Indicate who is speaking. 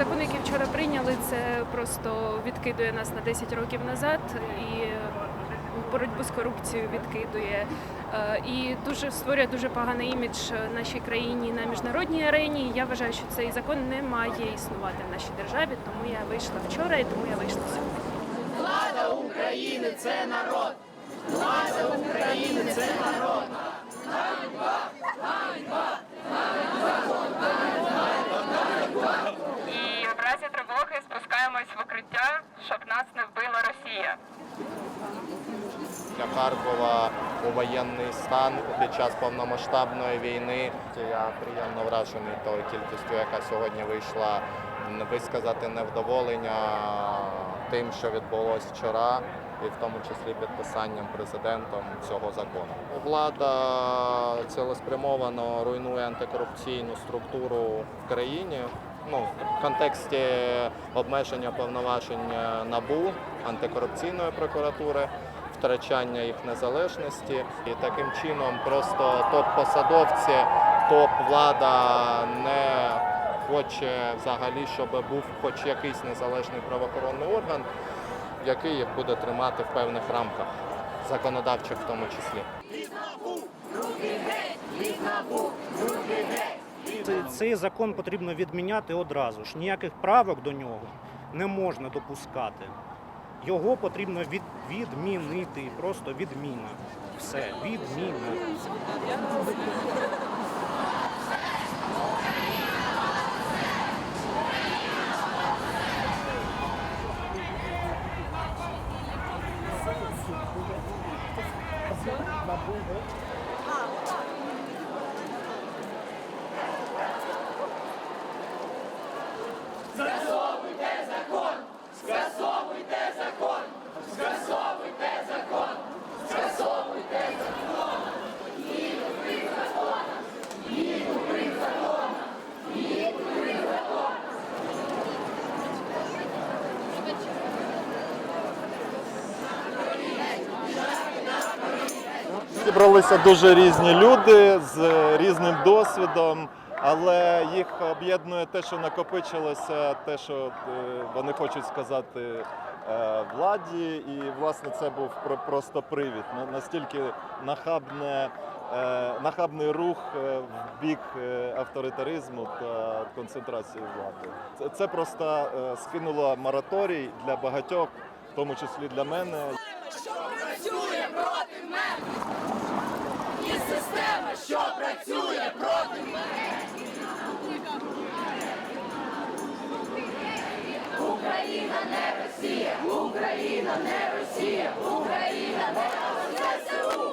Speaker 1: закон, який вчора прийняли, це просто відкидує нас на 10 років назад і боротьбу з корупцією відкидує. Е, І дуже створює дуже поганий імідж нашій країні на міжнародній арені. Я вважаю, що цей закон не має існувати в нашій державі, тому я вийшла вчора і тому я вийшла сьогодні.
Speaker 2: І в разі тривоги спускаємось в укриття, щоб нас не вбила Росія.
Speaker 3: для Харкова у воєнний стан під час повномасштабної війни. Я приємно вражений тою кількістю, яка сьогодні вийшла висказати невдоволення тим, що відбулось вчора, і в тому числі підписанням президентом цього закону. Влада цілеспрямовано руйнує антикорупційну структуру в країні. Ну, в контексті обмеження повноважень набу антикорупційної прокуратури втрачання їх незалежності, і таким чином просто топ-посадовці, топ-влада не хоче взагалі, щоб був хоч якийсь незалежний правоохоронний орган, який їх буде тримати в певних рамках, законодавчих в тому числі.
Speaker 4: Цей- Цей закон потрібно відміняти одразу ж. Ніяких правок до нього не можна допускати. Його потрібно від, відмінити. Просто відміна. Все, відміна.
Speaker 5: Зібралися дуже різні люди з різним досвідом, але їх об'єднує те, що накопичилося, те, що е, вони хочуть сказати е, владі. І власне це був просто привід. Настільки нахабне, е, нахабний рух в бік авторитаризму та концентрації влади. Це, просто скинуло мораторій для багатьох, в тому числі для мене.
Speaker 6: що працює проти мене. І система, що працює проти мене. Україна не Росія, Україна не Росія, Україна не